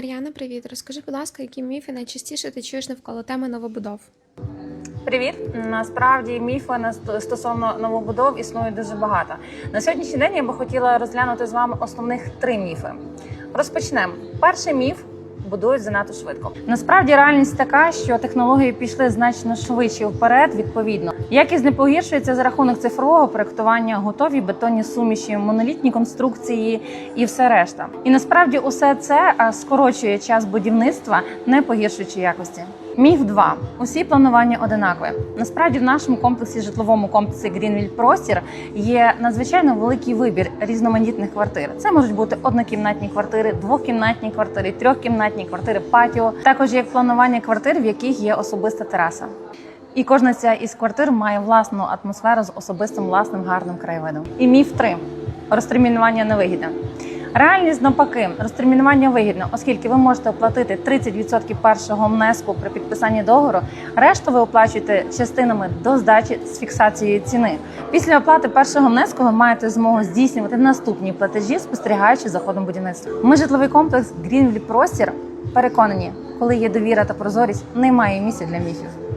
Мар'яна, привіт. Розкажи, будь ласка, які міфи найчастіше ти чуєш навколо теми новобудов? Привіт! Насправді міфи стосовно новобудов існує дуже багато. На сьогоднішній день я би хотіла розглянути з вами основних три міфи. Розпочнемо. Перший міф. Будують занадто швидко. Насправді реальність така, що технології пішли значно швидше вперед. Відповідно, якість не погіршується за рахунок цифрового проектування, готові бетонні суміші, монолітні конструкції і все решта. І насправді усе це скорочує час будівництва, не погіршуючи якості. Міф 2. усі планування одинакові. Насправді в нашому комплексі, житловому комплексі Greenville Простір є надзвичайно великий вибір різноманітних квартир. Це можуть бути однокімнатні квартири, двокімнатні квартири, трьохкімнатні квартири, патіо. Також є планування квартир, в яких є особиста тераса. І кожна ця із квартир має власну атмосферу з особистим власним гарним краєвидом. І міф 3. розтермінування невигідне. Реальність навпаки, розтермінування вигідно, оскільки ви можете оплатити 30% першого внеску при підписанні договору. Решту ви оплачуєте частинами до здачі з фіксацією ціни. Після оплати першого внеску ви маєте змогу здійснювати наступні платежі, спостерігаючи за ходом будівництва. Ми житловий комплекс Greenville Простір переконані, коли є довіра та прозорість, немає місця для міфів.